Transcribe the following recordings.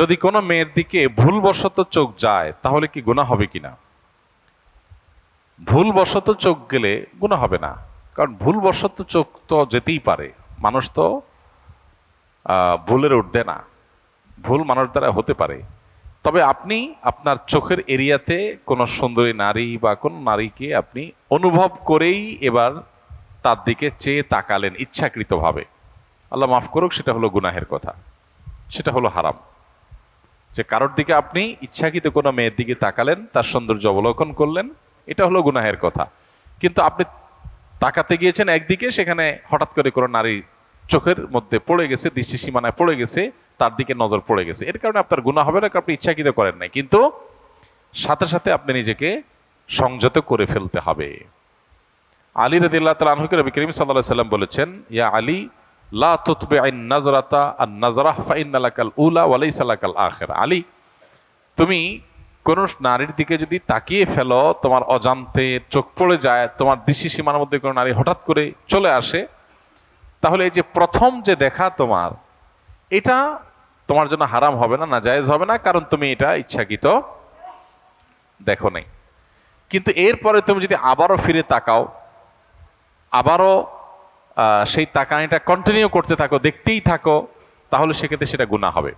যদি কোনো মেয়ের দিকে ভুলবশত চোখ যায়, তাহলে কি গুনাহ হবে কিনা ভুলবশত চোখ গেলে গুনাহ হবে না। কারণ ভুলবশত চোখ তো যেতেই পারে। মানুষ তো ভুলের উঠবে না। ভুল মানুষ দ্বারা হতে পারে। তবে আপনি আপনার চোখের এরিয়াতে কোনো সুন্দরী নারী বা কোন নারীকে আপনি অনুভব করেই এবার তার দিকে চেয়ে তাকালেন ইচ্ছাকৃতভাবে। আল্লাহ মাফ করুক, সেটা হলো গুনাহের কথা। সেটা হলো হারাম। যে কারোর দিকে আপনি ইচ্ছাকৃত কোনো মেয়ের দিকে তাকালেন, তার সৌন্দর্য অবলোকন করলেন, এটা হলো গুনাহের কথা। কিন্তু আপনি তাকাতে গিয়েছেন একদিকে, সেখানে হঠাৎ করে কোনো নারী চোখের মধ্যে পড়ে গেছে, দৃষ্টি সীমানায় পড়ে গেছে, তার দিকে নজর পড়ে গেছে। এর কারণে আপনার গুণা হবে না আপনি ইচ্ছাকৃত করেন নাই। কিন্তু সাথে সাথে আপনি নিজেকে সংযত করে ফেলতে হবে। আলী রাদিল্লাহ তাআলা আনহুকে নবী করিম আলাইহি সাল্লাম বলেছেন, ইয়া আলী লা তুতবিআন নাজরাতা আন নাজরাহ ফা ইন্নালাকাল উলা ওয়া লাইসা লাকাল আখিরা। আলী, তুমি কোন নারীর দিকে যদি তাকিয়ে ফেলো, তোমার অজান্তে চোখ পড়ে যায়, তোমার দৃষ্টি সীমার মধ্যে কোনো নারী হঠাৎ করে চলে আসে, তাহলে এই যে প্রথম যে দেখা তোমার, এটা তোমার জন্য হারাম হবে না না জায়েজ হবে না, কারণ তুমি এটা ইচ্ছাকৃত দেখো নাই। কিন্তু এরপরে তুমি যদি আবারও ফিরে তাকাও, আবারও সেই তাকানিটা কন্টিনিউ করতে থাকো, দেখতেই থাকো, তাহলে সেক্ষেত্রে সেটা গুণা হবে।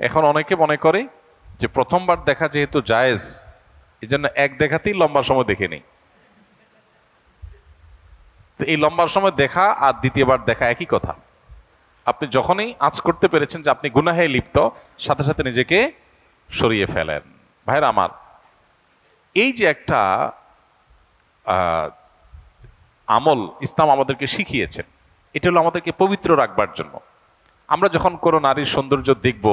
এখন অনেকে মনে করে যে প্রথমবার দেখা যেহেতু জায়েজ এই জন্য এক দেখাতেই লম্বা সময় দেখে নেই। তো এই লম্বা সময় দেখা আর দ্বিতীয়বার দেখা একই কথা। আপনি যখনই আঁচ করতে পেরেছেন যে আপনি গুনাহে লিপ্ত, সাথে সাথে নিজেকে সরিয়ে ফেলেন। ভাইরা আমার, এই যে একটা আমল ইসলাম আমাদেরকে শিখিয়েছেন। এটা হলো আমাদেরকে পবিত্র রাখবার জন্য। আমরা যখন কোনো নারীর সৌন্দর্য দেখব,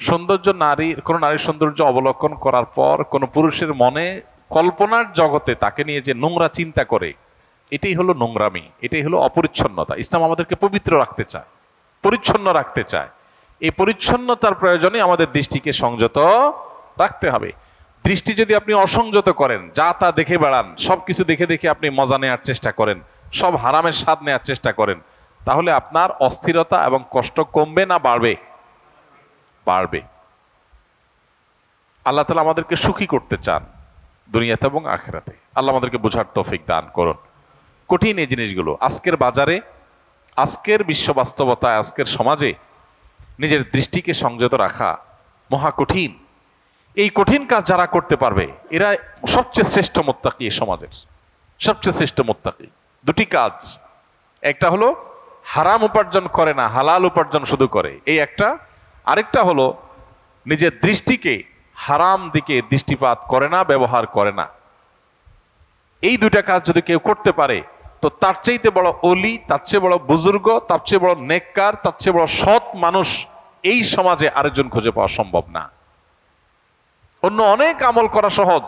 সৌন্দর্য নারী, কোনো নারীর সৌন্দর্য অবলোকন করার পর কোনো পুরুষের মনে কল্পনার জগতে তাকে নিয়ে যে নোংরা চিন্তা করে, এটাই হলো নোংরামি, এটাই হলো অপরিচ্ছন্নতা। ইসলাম আমাদেরকে পবিত্র রাখতে চায়, পরিচ্ছন্ন রাখতে চায়। এই পরিচ্ছন্নতার প্রয়োজনে আমাদের দৃষ্টিকে সংযত রাখতে হবে। দৃষ্টি যদি আপনি অসংযত করেন, যা তা দেখে বেড়ান, সবকিছু দেখে দেখে আপনি মজা নেওয়ার চেষ্টা করেন, সব হারামের স্বাদ নেওয়ার চেষ্টা করেন, তাহলে আপনার অস্থিরতা এবং কষ্ট কমবে না বাড়বে? বাড়বে। আল্লাহ তালা আমাদেরকে সুখী করতে চান দুনিয়াতে এবং আখেরাতে। আল্লাহ আমাদেরকে বোঝার তৌফিক দান করুন। কঠিন এই জিনিসগুলো, আজকের বাজারে, আজকের বিশ্ব বাস্তবতায়, আজকের সমাজে নিজের দৃষ্টিকে সংযত রাখা মহা কঠিন। এই কঠিন কাজ যারা করতে পারবে, এরা সবচেয়ে শ্রেষ্ঠ মোত্তাকি এই সমাজের। সবচেয়ে শ্রেষ্ঠ মোত্তাকি। দুটি কাজ। একটা হলো, হারাম উপার্জন করে না, হালাল উপার্জন শুধু করে। এই একটা। আরেকটা হলো, নিজের দৃষ্টিকে হারাম দিকে দৃষ্টিপাত করে না, ব্যবহার করে না। এই দুইটা কাজ যদি কেউ করতে পারে, তো তার চাইতে বড় অলি, তার চেয়ে বড় বুজুর্গ, তার চেয়ে বড় নেককার, তার চেয়ে বড় সৎ মানুষ এই সমাজে আরেকজন খুঁজে পাওয়া সম্ভব না। অন্য অনেক আমল করা সহজ।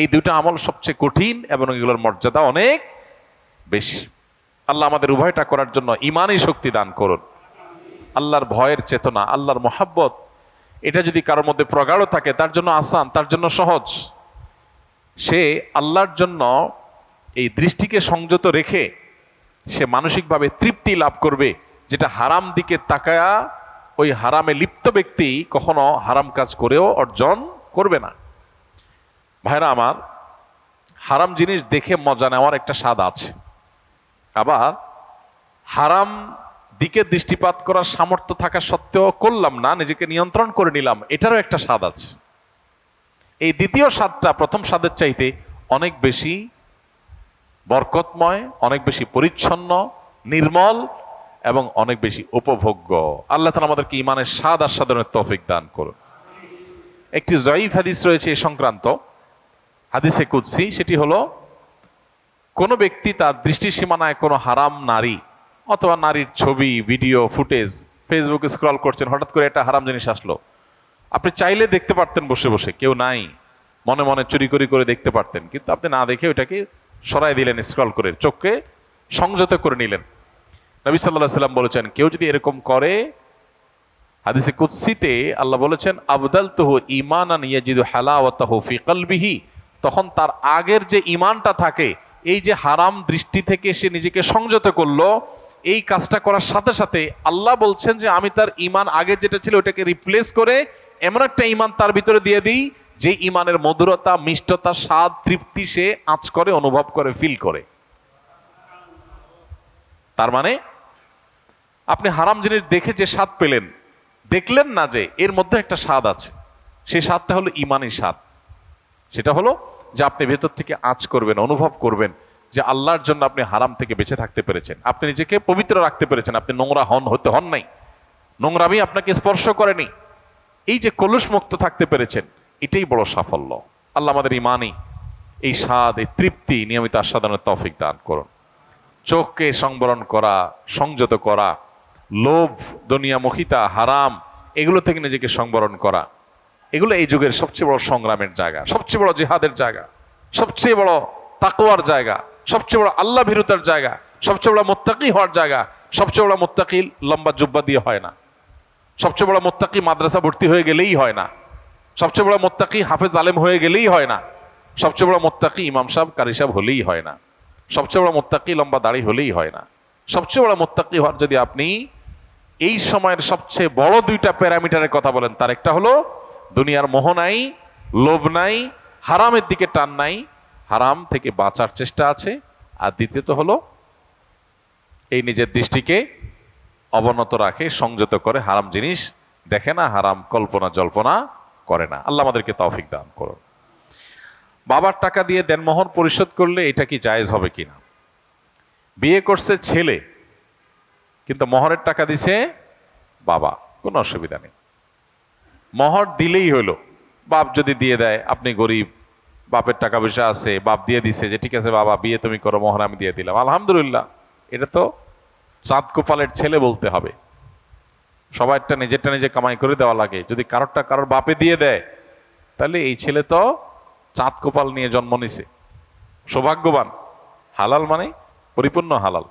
এই দুইটা আমল সবচেয়ে কঠিন এবং এগুলোর মর্যাদা অনেক বেশি। আল্লাহ আমাদের উভয়টা করার জন্য ইমানই শক্তি দান করুন। আল্লাহর ভয়ের চেতনা, আল্লাহর মহাব্বত, এটা যদি কারোর মধ্যে প্রগাঢ় থাকে, তার জন্য আসান, তার জন্য সহজ। সে আল্লাহর জন্য এই দৃষ্টিকে সংযত রেখে সে মানসিকভাবে তৃপ্তি লাভ করবে, যেটা হারাম দিকে তাকায়া ওই হারামে লিপ্ত ব্যক্তি কখনো হারাম কাজ করেও অর্জন করবে না। ভাইরা আমার, হারাম জিনিস দেখে মজা নেওয়ার একটা স্বাদ আছে। আবার হারাম দিকে দৃষ্টিপাত করার সামর্থ্য থাকা সত্ত্বেও করলাম না, নিজেকে নিয়ন্ত্রণ করে নিলাম, এটারও একটা স্বাদ আছে। এই দ্বিতীয় স্বাদটা প্রথম স্বাদের চাইতে অনেক বেশি বরকতময়, অনেক বেশি পরিচ্ছন্ন, নির্মল এবং অনেক বেশি উপভোগ্য। আল্লাহ তালা আমাদেরকে ইমানের স্বাদ আস্বাদনের তৌফিক দান করুন। একটি জয়ীফ হাদিস রয়েছে এই সংক্রান্ত, হাদিসে কুদ্সি, সেটি হলো, কোনো ব্যক্তি তার দৃষ্টি সীমানায় কোনো হারাম নারী অথবা নারীর ছবি, ভিডিও, ফুটেজ ফেসবুকে স্ক্রল করছেন, হঠাৎ করে একটা হারাম জিনিস আসলো। আপনি চাইলে দেখতে পারতেন বসে বসে, কেউ নাই, মনে মনে চুরি করি করে দেখতে পারতেন, কিন্তু আপনি না দেখে ওটাকে সরাই দিলেন স্ক্রল করে, চোখকে সংযত করে নিলেন। নবী সাল্লাহ সাল্লাম বলেছেন, কেউ যদি এরকম করে হাদিসে কুৎসিতে আল্লাহ বলেছেন আবদাল তহু ইমানান ইয়াজিদু তখন তার আগের যে ইমানটা থাকে, এই যে হারাম দৃষ্টি থেকে সে নিজেকে সংযত করল, এই কাজটা করার সাথে সাথে আল্লাহ বলছেন যে, আমি তার ইমান আগে যেটা ছিল ওটাকে রিপ্লেস করে এমন একটা ইমান তার ভিতরে দিয়ে দিই, যে ইমানের মধুরতা, মিষ্টতা, স্বাদ, তৃপ্তি সে আঁচ করে, অনুভব করে ফিল করে। তার মানে আপনি হারাম জিনিস দেখে যে স্বাদ পেলেন দেখলেন না যে এর মধ্যে একটা স্বাদ আছে। সেই স্বাদটা হলো ইমানি স্বাদ। সেটা হলো যে আপনি ভেতর থেকে আঁচ করবেন, অনুভব করবেন যে আল্লাহর জন্য আপনি হারাম থেকে বেঁচে থাকতে পেরেছেন। আপনি নিজেকে পবিত্র রাখতে পেরেছেন, আপনি নোংরা হন, হতে হন নাই। নোংরামি আপনাকে স্পর্শ করেনি। এই যে কলুষ মুক্ত থাকতে পেরেছেন, এটাই বড় সাফল্য। আল্লাহ আমাদের ইমানই এই স্বাদ, এই তৃপ্তি নিয়মিত আস্বাদনের তফিক দান করুন। চোখকে সংবরণ করা, সংযত করা লোভ দুনিয়ামুখিতা হারাম এগুলো থেকে নিজেকে সংবরণ করা এগুলো এই যুগের সবচেয়ে বড় সংগ্রামের জায়গা সবচেয়ে বড় জিহাদের জায়গা সবচেয়ে বড় তাকওয়ার জায়গা সবচেয়ে বড় আল্লাহ ভীরুতার জায়গা সবচেয়ে বড় মোত্তাকি হওয়ার জায়গা সবচেয়ে বড় মোত্তাকি লম্বা জুব্বা দিয়ে হয় না সবচেয়ে বড় মোত্তাকি মাদ্রাসা ভর্তি হয়ে গেলেই হয় না সবচেয়ে বড় মোত্তাকি হাফেজ আলেম হয়ে গেলেই হয় না সবচেয়ে বড় মোত্তাকি ইমাম সাহেব কারি সাহেব হলেই হয় না সবচেয়ে বড় মোত্তাকি লম্বা দাড়ি হলেই হয় না সবচেয়ে বড় মোত্তাকি হওয়ার যদি আপনি এই সময়ের সবচেয়ে বড় দুইটা প্যারামিটারের কথা বলেন। তার একটা হলো, দুনিয়ার মোহ নাই, লোভ নাই, হারামের দিকে টান নাই, হারাম থেকে বাঁচার চেষ্টা আছে। আর দ্বিতীয়ত হলো, এই নিজের দৃষ্টিকে অবনত রাখে, সংযত করে, হারাম জিনিস দেখে না, হারাম কল্পনা, জল্পনা করে না। আল্লাহ আমাদেরকে তৌফিক দান করুন। বাবার টাকা দিয়ে দেনমোহর পরিশোধ করলে এটা কি জায়েজ হবে কিনা? বিয়ে করছে ছেলে কিন্তু মহরের টাকা দিছে বাবা, কোনো অসুবিধা নেই। মহর দিলেই হলো। বাপ যদি দিয়ে দেয়, আপনি গরিব, বাপের টাকা পয়সা আছে, বাপ দিয়ে দিছে যে, ঠিক আছে বাবা, বিয়ে তুমি করো, মহর আমি দিয়ে দিলাম। আলহামদুলিল্লাহ, এটা তো চাঁদ কোপালের ছেলে বলতে হবে। সবাইটা নিজেরটা নিজে কামাই করে দেওয়া লাগে। যদি কারোরটা কারোর বাপে দিয়ে দেয়, তাহলে এই ছেলে তো চাঁদ কোপাল নিয়ে জন্ম নিছে। সৌভাগ্যবান। হালাল মানে পরিপূর্ণ হালাল।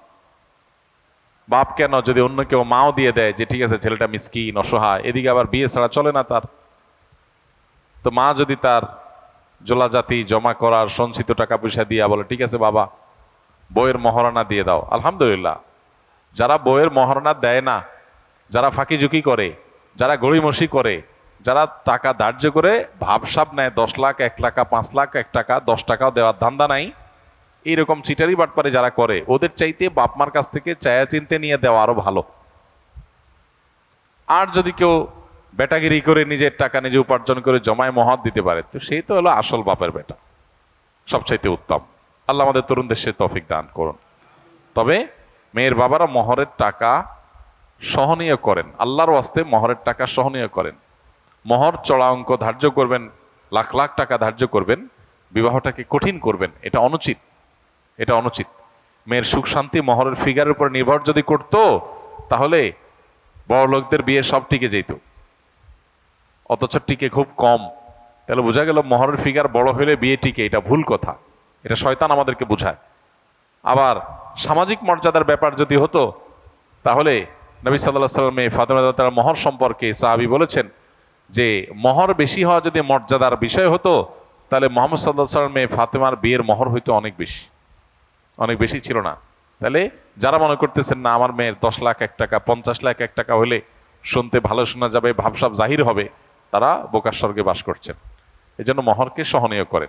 বাপ কেন যদি অন্য কেউ মাও দিয়ে দেয় যে, ঠিক আছে, ছেলেটা মিসকিন, অসহায়, এদিকে আবার বিয়ে ছাড়া চলে না তার? তো মা যদি তার জোলা জাতি জমা করার সঞ্চিত টাকা পয়সা দিয়ে বলে, ঠিক আছে বাবা, বইয়ের মহারণা দিয়ে দাও। আলহামদুলিল্লাহ। যারা বইয়ের মহারণা দেয় না, যারা ফাঁকি ঝুঁকি করে, যারা গড়িমসি করে, যারা টাকা ধার্য করে, ভাবসাব নেয়, দশ লাখ, এক টাকা পাঁচ লাখ, এক টাকা, দশ টাকাও দেওয়ার ধান্দা নাই। এইরকম চিটারি বাটপারে যারা করে। ওদের চাইতে বাপ মার কাছ থেকে চায়া চিনতে নিয়ে দেওয়া আরও ভালো। আর যদি কেউ বেটাগিরি করে নিজের টাকা নিজে উপার্জন করে জমায় মহৎ দিতে পারে, তো সেই তো হলো আসল বাপের বেটা, সবচাইতে উত্তম। আল্লাহ আমাদের তরুণদের সে তফিক দান করুন। তবে মেয়ের বাবারা মহরের টাকা সহনীয় করেন। আল্লাহর ওয়াস্তে মহরের টাকা সহনীয় করেন। মহর চড়া অঙ্ক ধার্য করবেন, লাখ লাখ টাকা ধার্য করবেন, বিবাহটাকে কঠিন করবেন, এটা অনুচিত। এটা অনুচিত। মেয়ের সুখ শান্তি, মহরের ফিগারের উপর নির্ভর যদি করতো, তাহলে বড় লোকদের বিয়ে সব টিকে যেত। অথচ টিকে খুব কম। তাহলে বোঝা গেল মহরের ফিগার বড় হলে বিয়ে টিকে, এটা ভুল কথা। এটা শয়তান আমাদেরকে বোঝায়। আবার সামাজিক মর্যাদার ব্যাপার যদি হতো, তাহলে নবী সাল্লাহ সাল্লামে ফাতেমা তার মহর সম্পর্কে সাহাবি বলেছেন যে, মহর বেশি হওয়া যদি মর্যাদার বিষয় হতো, তাহলে মোহাম্মদ সাল্লাহ সাল্লামে ফাতেমার বিয়ের মহর হইতো অনেক বেশি। অনেক বেশি ছিল না। তাহলে যারা মনে করতেছেন, না, আমার মেয়ের দশ লাখ, এক টাকা, পঞ্চাশ লাখ, এক টাকা হলে শুনতে ভালো শোনা যাবে, ভাবসাব জাহির হবে, তারা বোকার স্বর্গে বাস করছেন। এজন্য জন্য মহরকে সহনীয় করেন।